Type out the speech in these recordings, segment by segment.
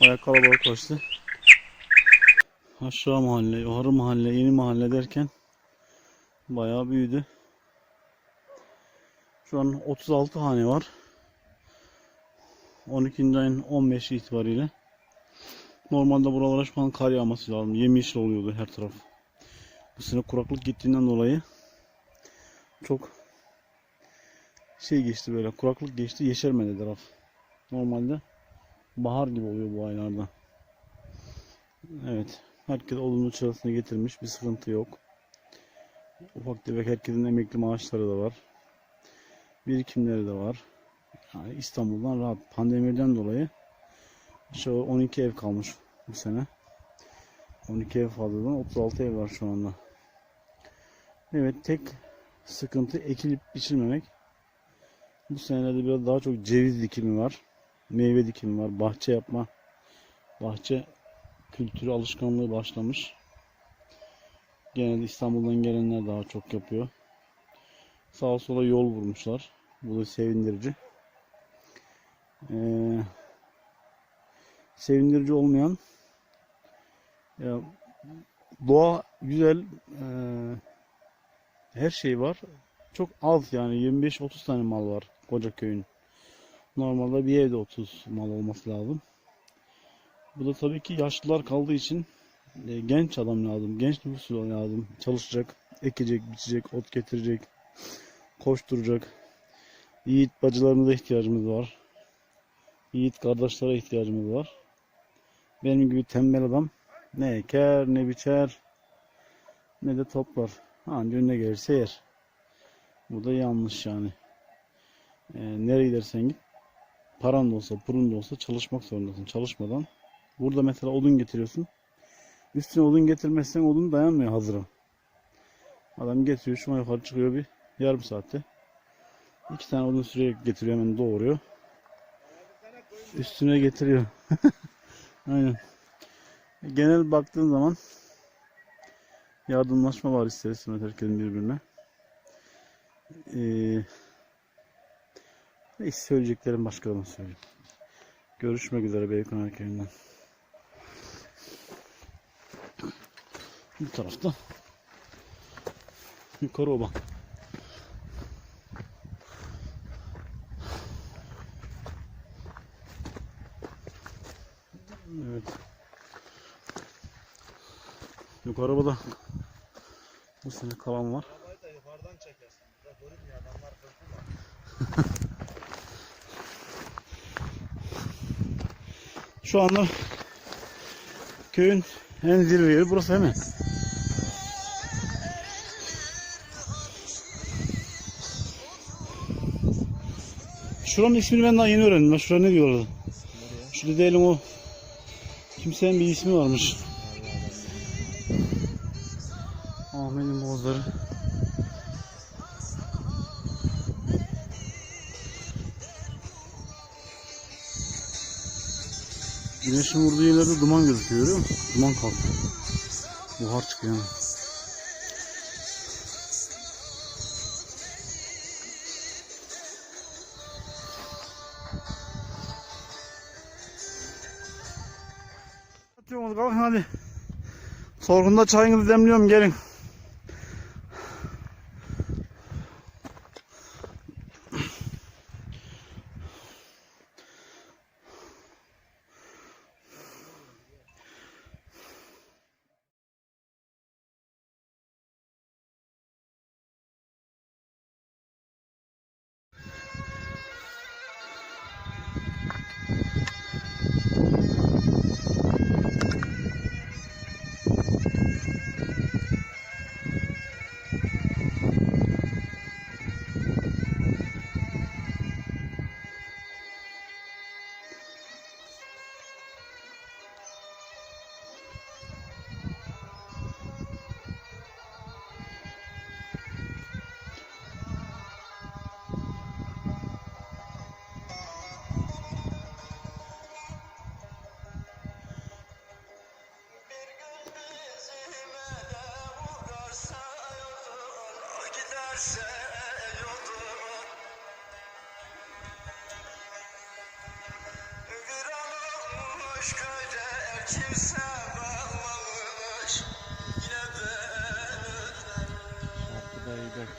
Baya kalabalıklaştı. Aşağı mahalle, yukarı mahalle, yeni mahalle derken bayağı büyüdü. Şu an 36 hane var. 12. ayın 15 itibariyle. Normalde buralara şu an kar yağması lazım. Yemyeşil oluyordu her taraf. Bu sene kuraklık gittiğinden dolayı çok şey geçti böyle kuraklık geçti yeşermedi taraf. Normalde bahar gibi oluyor bu aylarda. Evet. Herkes olumlu çırasını getirmiş. Bir sıkıntı yok. Ufak tefek herkesin emekli maaşları da var. Birikimleri de var. Yani İstanbul'dan rahat. Pandemiden dolayı şu 12 ev kalmış bu sene. 12 ev fazladan 36 ev var şu anda. Evet tek sıkıntı ekilip biçilmemek. Bu senelerde biraz daha çok ceviz dikimi var. Meyve dikimi var. Bahçe yapma. Bahçe kültürü alışkanlığı başlamış. Genelde İstanbul'dan gelenler daha çok yapıyor. Sağa sola yol vurmuşlar. Bu da sevindirici. Ee, sevindirici olmayan ya, doğa güzel ee, her şey var. Çok az yani 25-30 tane mal var koca köyün. Normalde bir evde 30 mal olması lazım. Bu da tabii ki yaşlılar kaldığı için e, genç adam lazım. Genç nüfus lazım. Çalışacak, ekecek, biçecek, ot getirecek, koşturacak. Yiğit bacılarımıza ihtiyacımız var. Yiğit kardeşlere ihtiyacımız var. Benim gibi tembel adam ne eker, ne biçer, ne de toplar. Anca önüne gelirse yer. Bu da yanlış yani. Ee, nereye gidersen git paran da olsa, pulun da olsa çalışmak zorundasın. Çalışmadan. Burada mesela odun getiriyorsun. Üstüne odun getirmezsen odun dayanmıyor hazıra. Adam getiriyor şuna yukarı çıkıyor bir yarım saatte. İki tane odun sürerek getiriyor hemen doğuruyor. Üstüne getiriyor. Aynen. Genel baktığın zaman yardımlaşma var ister istemez herkesin birbirine. Ee, söyleyeceklerim başka zaman söyleyeyim. Görüşmek üzere Beykonar köyünden. Bu tarafta yukarı oba. Evet. Yukarı obada bu sene kalan var. Şu anda köyün en zirve yeri burası değil mi? Şuranın ismini ben daha yeni öğrendim. Şura ne diyorlar? Şurada diyelim o kimsenin bir ismi varmış. Ahmet'in bozları. Güneşin vurduğu yerlerde duman gözüküyor görüyor musun? Duman kalktı. Buhar çıkıyor yani. Hadi. Sorgunda çayınızı demliyorum gelin. Şarkıda iyi denk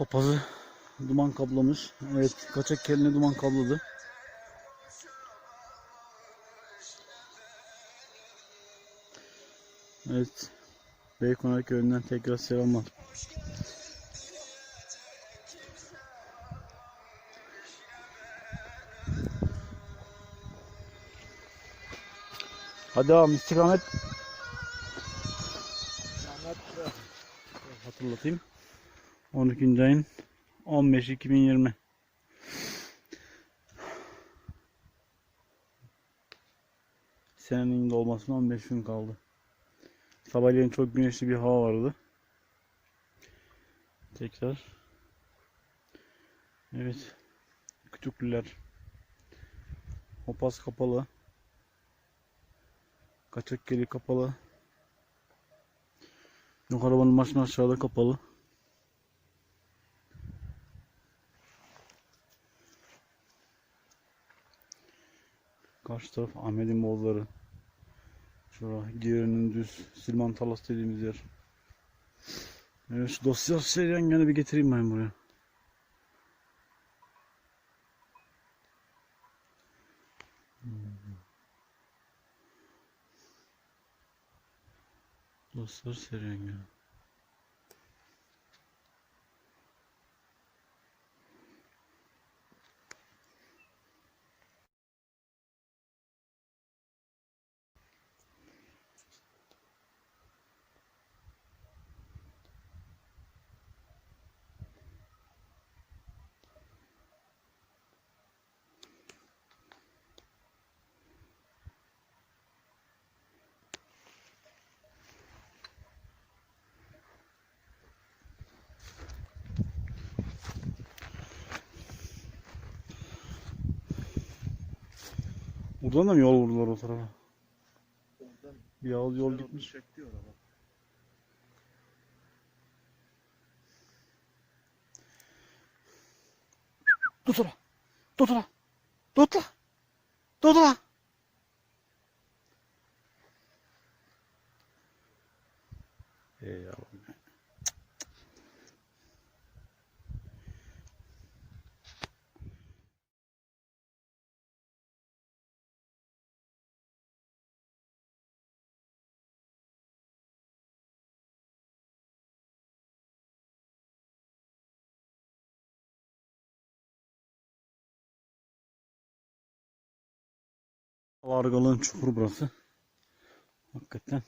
Hopazı duman kaplamış. Evet kaçak kelini duman kapladı. Evet. Beykonak köyünden tekrar selamlar. Hadi devam istikamet hatırlatayım. 12. ayın 15 2020. Senenin dolmasına 15 gün kaldı. Sabahleyin çok güneşli bir hava vardı. Tekrar. Evet. Kütüklüler. Hopaz kapalı. Kaçak geli kapalı. Yok arabanın başına aşağıda kapalı. Karşı taraf Ahmet'in Bozları. Şura Gire'nin düz Silman Talas dediğimiz yer. Evet şu dosya seriden gene bir getireyim ben buraya. Dostlar seriden Buradan da mı yol vurdular o tarafa? oradan Bir yol, yol gitmiş. Çekti ona bak. Tut ula. Tut. Vargalığın çukuru burası. Hakikaten.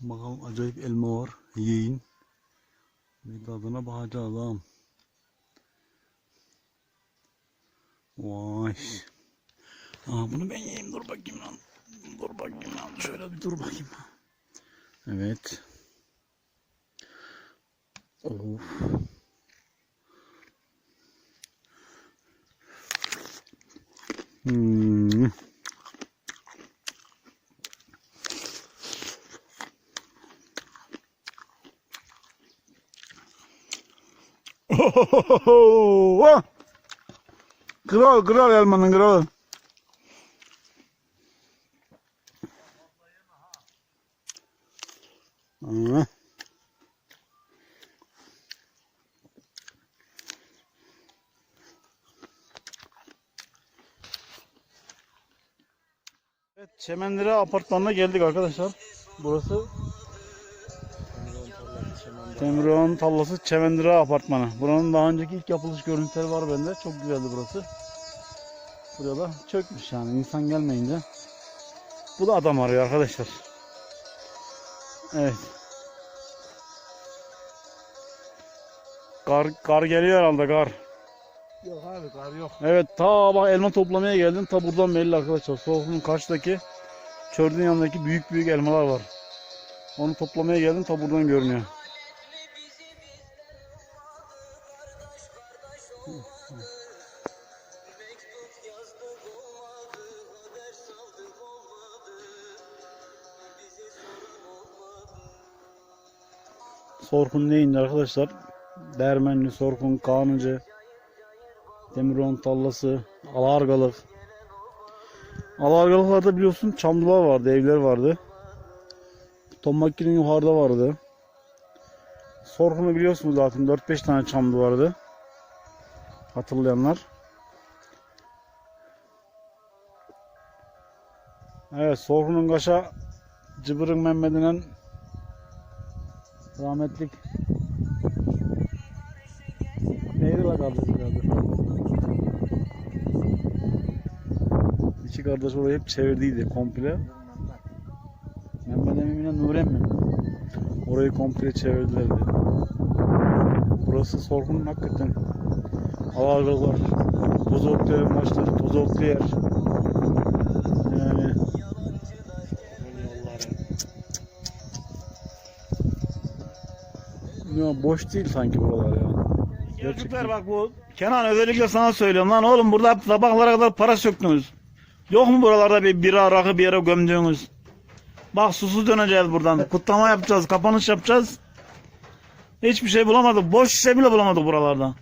Bakalım acayip elma var. Yiyin. Bir tadına bakacağız ağam. Vay. Aa, bunu ben yiyeyim. Dur bakayım lan. Dur bakayım lan. Şöyle bir dur bakayım. Evet. Of. Hmm. Kral kral elmanın kralı. Evet, Çemendire apartmanına geldik arkadaşlar. Burası Temiroğan Tallası Çemendire apartmanı. Buranın daha önceki ilk yapılış görüntüleri var bende. Çok güzeldi burası. Burada çökmüş yani insan gelmeyince. Bu da adam arıyor arkadaşlar. Evet. Kar, kar geliyor herhalde kar. Yok abi kar yok. Evet ta bak elma toplamaya geldim. Ta buradan belli arkadaşlar. Soğukluğun karşıdaki çördün yanındaki büyük büyük elmalar var. Onu toplamaya geldim ta buradan görünüyor. Sorkun neyindi arkadaşlar? Dermenli, Sorkun, Kanıcı, Demiron tallası, alargalık. Alargalıklarda biliyorsun çamlılar vardı, evler vardı. Tombaki'nin yukarıda vardı. Sorkun'u biliyorsunuz zaten 4-5 tane çamlı vardı. Hatırlayanlar. Evet Sorkun'un kaşa Cıbırın Mehmet'inen rahmetlik neydi la kardeşim İki kardeş orayı hep çevirdiydi komple. Mehmet Emin'le Nurem mi? Orayı komple çevirdilerdi. Burası Sorgun'un hakikaten alargalar. Bozoklu'ya başları tozoklu yer. Yani ya boş değil sanki buralar ya. Çocuklar bak bu Kenan özellikle sana söylüyorum lan oğlum burada sabahlara kadar para söktünüz. Yok mu buralarda bir bira rakı bir yere gömdüğünüz? Bak susuz döneceğiz buradan. Kutlama yapacağız, kapanış yapacağız. Hiçbir şey bulamadık. Boş şişe bile bulamadık buralarda.